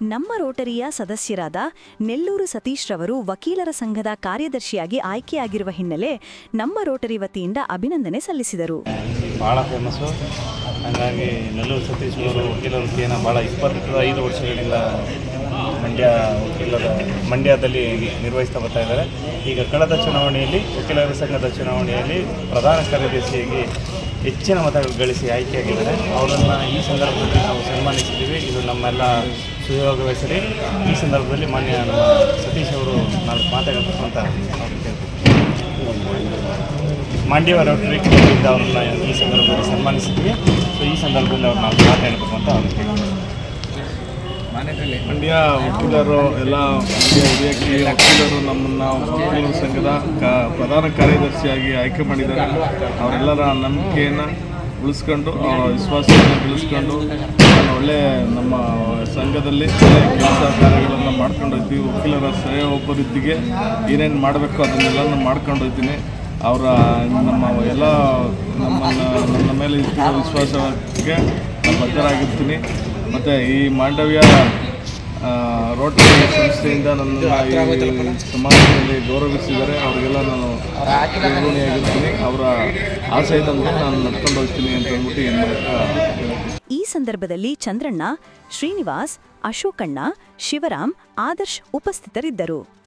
ನಮ್ಮ ರೋಟರಿಯ ಸದಸ್ಯರಾದ ನೆಲ್ಲೂರು ಸತೀಶ್ರವರು ವಕೀಲರ ಸಂಘದ ಕಾರ್ಯದರ್ಶಿಯಾಗಿ ಆಯ್ಕೆಯಾಗಿರುವ ಹಿನ್ನೆಲೆ ನಮ್ಮ ರೋಟರಿ ವತಿಯಿಂದ ಅಭಿನಂದನೆ ಸಲ್ಲಿಸಿದರು. ಭಾಳ ಫೇಮಸ್ಸು ಹಾಗಾಗಿ ನೆಲ್ಲೂರು ಸತೀಶ್ರವರು ವಕೀಲರ ವೃತ್ತಿಯನ್ನು ಭಾಳ ಇಪ್ಪತ್ತೈದು ವರ್ಷಗಳಿಂದ ಮಂಡ್ಯ ವಕೀಲರ, ಮಂಡ್ಯದಲ್ಲಿ ನಿರ್ವಹಿಸ್ತಾ ಬರ್ತಾ ಇದ್ದಾರೆ. ಈಗ ಕಳೆದ ಚುನಾವಣೆಯಲ್ಲಿ, ವಕೀಲರ ಸಂಘದ ಚುನಾವಣೆಯಲ್ಲಿ ಪ್ರಧಾನ ಕಾರ್ಯದರ್ಶಿಯಾಗಿ ಹೆಚ್ಚಿನ ಮತಗಳು ಗಳಿಸಿ ಆಯ್ಕೆಯಾಗಿದ್ದಾರೆ. ಅವರನ್ನು ಈ ಸಂದರ್ಭದಲ್ಲಿ ನಾವು ಸನ್ಮಾನಿಸಿದ್ದೀವಿ. ಇದು ನಮ್ಮೆಲ್ಲ ಸುಯೋಗವೆಸರಿ ಈ ಸಂದರ್ಭದಲ್ಲಿ ಮಾನ್ಯ ನಮ್ಮ ಸತೀಶ್ ಅವರು ನಾಲ್ಕು ಮಾತಾಡಬೇಕು ಅಂತ ಅವ್ರಿಗೆ ಕೇಳ್ತೀನಿ. ಮಂಡ್ಯ ರೋಟರಿ ಕ್ಲಬ್ಬಿಂದ ಅವ್ರನ್ನ ಈ ಸಂದರ್ಭದಲ್ಲಿ ಸನ್ಮಾನಿಸಿದ್ವಿ ಸೊ ಈ ಸಂದರ್ಭದಲ್ಲಿ ಅವ್ರು ನಾವು ಮಾತಾಡಬೇಕು ಅಂತ ಅವ್ರು. ಮಂಡ್ಯ ವಕೀಲರು ಎಲ್ಲ ಮಂಡ್ಯ ಹಿರಿಯಕ್ಕೆ ವಕೀಲರು ನಮ್ಮನ್ನು ವಕೀಲರ ಸಂಘದ ಕ ಪ್ರಧಾನ ಕಾರ್ಯದರ್ಶಿಯಾಗಿ ಆಯ್ಕೆ ಮಾಡಿದ್ದಾರೆ ಅವರೆಲ್ಲರ ನಂಬಿಕೆಯನ್ನು ಉಳಿಸ್ಕೊಂಡು ಅವರ ವಿಶ್ವಾಸವನ್ನು ಬೆಳೆಸ್ಕೊಂಡು ಒಳ್ಳೆಯ ಸಂಘದಲ್ಲಿ ಕೆಲಸ ಕಾರ್ಯಗಳನ್ನು ಮಾಡ್ಕೊಂಡು ಹೋಗ್ತೀವಿ ವಕೀಲರ ಒಬ್ಬರಿದ್ದಿಗೆ ಏನೇನು ಮಾಡಬೇಕು ಅದನ್ನೆಲ್ಲ ಮಾಡ್ಕೊಂಡಿರ್ತೀನಿ. ಅವರ ನಮ್ಮ ಎಲ್ಲ ನಮ್ಮನ್ನು ನನ್ನ ಮೇಲೆ ವಿಶ್ವಾಸಕ್ಕೆ ಬದ್ಧರಾಗಿರ್ತೀನಿ. ಮತ್ತು ಈ ಮಾಂಡವ್ಯ ರೋಟರಿ ಸಂಸ್ಥೆಯಿಂದ ನನ್ನ ಸಮಾಜದಲ್ಲಿ ಗೌರವಿಸಿದ್ದಾರೆ ಅವರಿಗೆಲ್ಲ ನಾನು ಋಣಿಯಾಗಿರ್ತೀನಿ ಅವರ ಆಶಯದಂತೆ ನಾನು ನಡ್ಕೊಂಡು ಹೋಗ್ತೀನಿ ಅಂತ ಹೇಳ್ಬಿಟ್ಟು ಏನು ಈ ಸಂದರ್ಭದಲ್ಲಿ ಚಂದ್ರಣ್ಣ ಶ್ರೀನಿವಾಸ್ ಅಶೋಕಣ್ಣ ಶಿವರಾಮ್ ಆದರ್ಶ್ ಉಪಸ್ಥಿತರಿದ್ದರು.